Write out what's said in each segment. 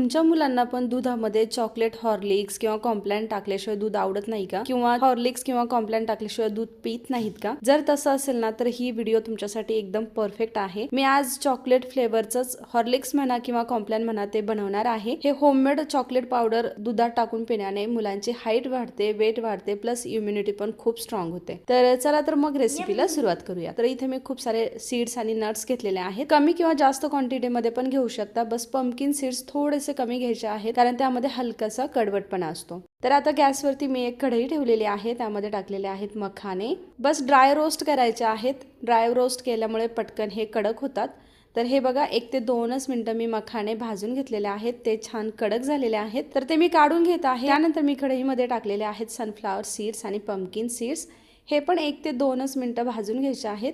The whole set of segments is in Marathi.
तुमच्या मुलांना पण दुधामध्ये चॉकलेट हॉर्लिक्स किंवा कॉम्प्लॅन टाकल्याशिवाय दूध आवडत नाही का? किंवा हॉर्लिक्स किंवा कॉम्प्लॅन टाकल्याशिवाय दूध पित नाहीत का? जर तसं असेल ना तर ही व्हिडिओ तुमच्यासाठी एकदम परफेक्ट आहे. मी आज चॉकलेट फ्लेवरच हॉर्लिक्स म्हणा किंवा कॉम्प्लॅन म्हणा ते बनवणार आहे. हे होममेड चॉकलेट पावडर दुधात टाकून पिण्याने मुलांची हाईट वाढते वेट वाढते प्लस इम्युनिटी पण खूप स्ट्रॉंग होते. तर चला तर मग रेसिपीला सुरुवात करूया. तर इथे मी खूप सारे सीड्स आणि नट्स घेतलेले आहेत. कमी किंवा जास्त क्वांटिटीमध्ये पण घेऊ शकता. बस पंपकिन सीड्स थोडेसे कमी घ्यायचे आहेत कारण त्यामध्ये हलकासा कडवटपणा असतो. तर आता गॅसवरती मी एक कढई ठेवलेली आहे त्यामध्ये टाकलेले आहेत मखाने. बस ड्राय रोस्ट करायचे आहेत. ड्राय रोस्ट केल्यामुळे पटकन हे कडक होतात. तर हे बघा एक ते दोनच मिनटं मी मखाणे भाजून घेतलेले आहेत. ते छान कडक झालेले आहेत. तर ते मी काढून घेत आहे. त्यानंतर मी कढईमध्ये टाकलेले आहेत सनफ्लावर सीड्स आणि पमकिन सीड्स हे पण एक ते दोनच मिनटं भाजून घ्यायचे आहेत.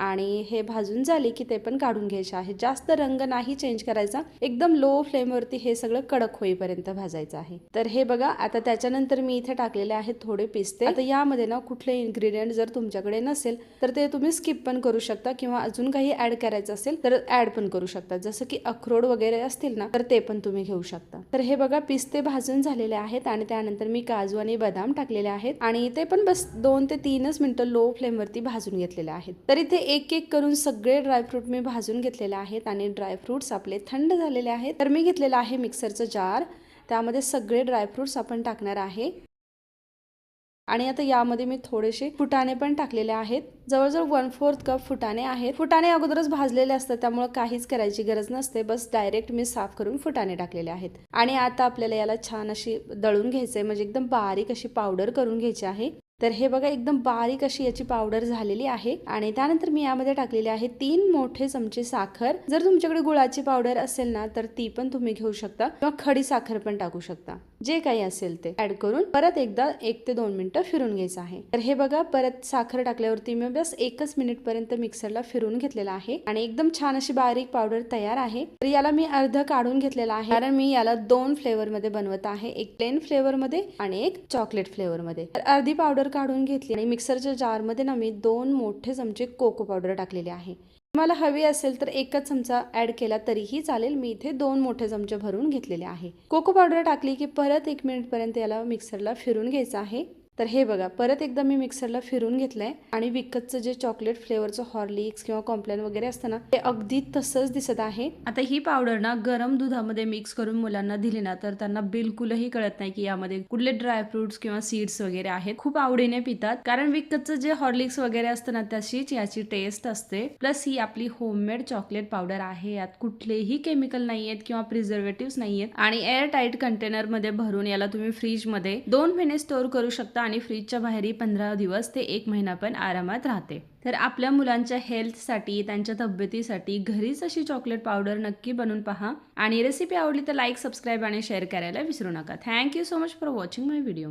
आणि हे भाजून झाले की ते पण काढून घ्यायचे आहे. जास्त रंग नाही चेंज करायचा. एकदम लो फ्लेमवरती हे सगळं कडक होईपर्यंत भाजायचं आहे. तर हे बघा आता त्याच्यानंतर मी इथे टाकलेले आहेत थोडे पिस्ते. आता यामध्ये ना कुठले इन्ग्रेडियंट जर तुमच्याकडे नसेल तर ते तुम्ही स्किप पण करू शकता किंवा अजून काही ऍड करायचं असेल तर ऍड पण करू शकता. जसं की अक्रोड वगैरे असतील ना तर ते पण तुम्ही घेऊ शकता. तर हे बघा पिस्ते भाजून झालेले आहेत आणि त्यानंतर मी काजू आणि बदाम टाकलेले आहेत आणि ते पण बस दोन ते तीनच मिनिटं लो फ्लेमवरती भाजून घेतलेले आहेत. तर इथे एक एक करून सगळे ड्रायफ्रूट मी भाजून घेतलेले आहेत आणि ड्रायफ्रूट्स आपले थंड झालेले आहेत. तर मी घेतलेलं आहे मिक्सरचं जार. त्यामध्ये सगळे ड्रायफ्रूट्स आपण टाकणार आहे. आणि आता यामध्ये मी थोडेसे फुटाणे पण टाकलेले आहेत. जवळजवळ वन फोर्थ कप फुटाणे आहेत. फुटाणे अगोदरच भाजलेले असतात त्यामुळे काहीच करायची गरज नसते. बस डायरेक्ट मी साफ करून फुटाणे टाकलेले आहेत. आणि आता आपल्याला याला छान अशी दळून घ्यायचंय म्हणजे एकदम बारीक अशी पावडर करून घ्यायची आहे. तर हे बघा एकदम बारीक अशी याची पावडर झालेली आहे. आणि त्यानंतर मी यामध्ये टाकलेली आहे तीन मोठे चमचे साखर. जर तुमच्याकडे गुळाची पावडर असेल ना तर ती पण तुम्ही घेऊ शकता किंवा खडी साखर पण टाकू शकता. जे काही असेल ते ऍड करून परत एकदा एक ते दोन मिनिटं फिरून घ्यायचं आहे. तर हे बघा परत साखर टाकल्यावरती मी बस एकच मिनिट पर्यंत मिक्सरला फिरून घेतलेला आहे. आणि एकदम छान अशी बारीक पावडर तयार आहे. तर याला मी अर्ध काढून घेतलेला आहे. कारण मी याला दोन फ्लेवर मध्ये बनवत आहे. एक प्लेन फ्लेवर मध्ये आणि एक चॉकलेट फ्लेवर मध्ये तर अर्धी पावडर काढून घेतली आणि मिक्सरच्या जारमध्ये ना मी दोन मोठे चमचे कोको पावडर टाकलेले आहे. मला हवी असेल तर एकच चमचा ऍड केला तरीही चालेल. मी इथे दोन मोठे चमचे भरून घेतलेले आहे. कोको पावडर टाकली की परत एक मिनिट पर्यंत याला मिक्सरला फिरून घ्यायचं आहे. तर हे बघा परत एकदा मी मिक्सरला फिरून घेतलंय आणि विकतचं जे चॉकलेट फ्लेवरचं हॉर्लिक्स किंवा कॉम्प्लेन वगैरे असतं ना ते अगदी तसंच दिसत आहे. आता ही पावडर ना गरम दुधामध्ये मिक्स करून मुलांना दिली ना तर त्यांना बिलकुलही कळत नाही की यामध्ये कुठले ड्रायफ्रुट्स किंवा सीड्स वगैरे आहेत खूप आवडीने पितात. कारण विकतचं जे हॉर्लिक्स वगैरे असतं ना तशीच याची टेस्ट असते. प्लस ही आपली होममेड चॉकलेट पावडर आहे. यात कुठलेही केमिकल नाहीयेत किंवा प्रिझर्वेटिव्ह नाहीयेत. आणि एअर टाईट कंटेनरमध्ये भरून याला तुम्ही फ्रीजमध्ये दोन महिने स्टोअर करू शकता. आणि फ्रीजच्या बाहेरही पंधरा दिवस ते एक महिना पण आरामात राहते. तर आपल्या मुलांच्या हेल्थसाठी त्यांच्या तब्येतीसाठी घरीच अशी चॉकलेट पावडर नक्की बनवून पहा. आणि रेसिपी आवडली तर लाईक सबस्क्राईब आणि शेअर करायला विसरू नका. Thank you so much for watching my video.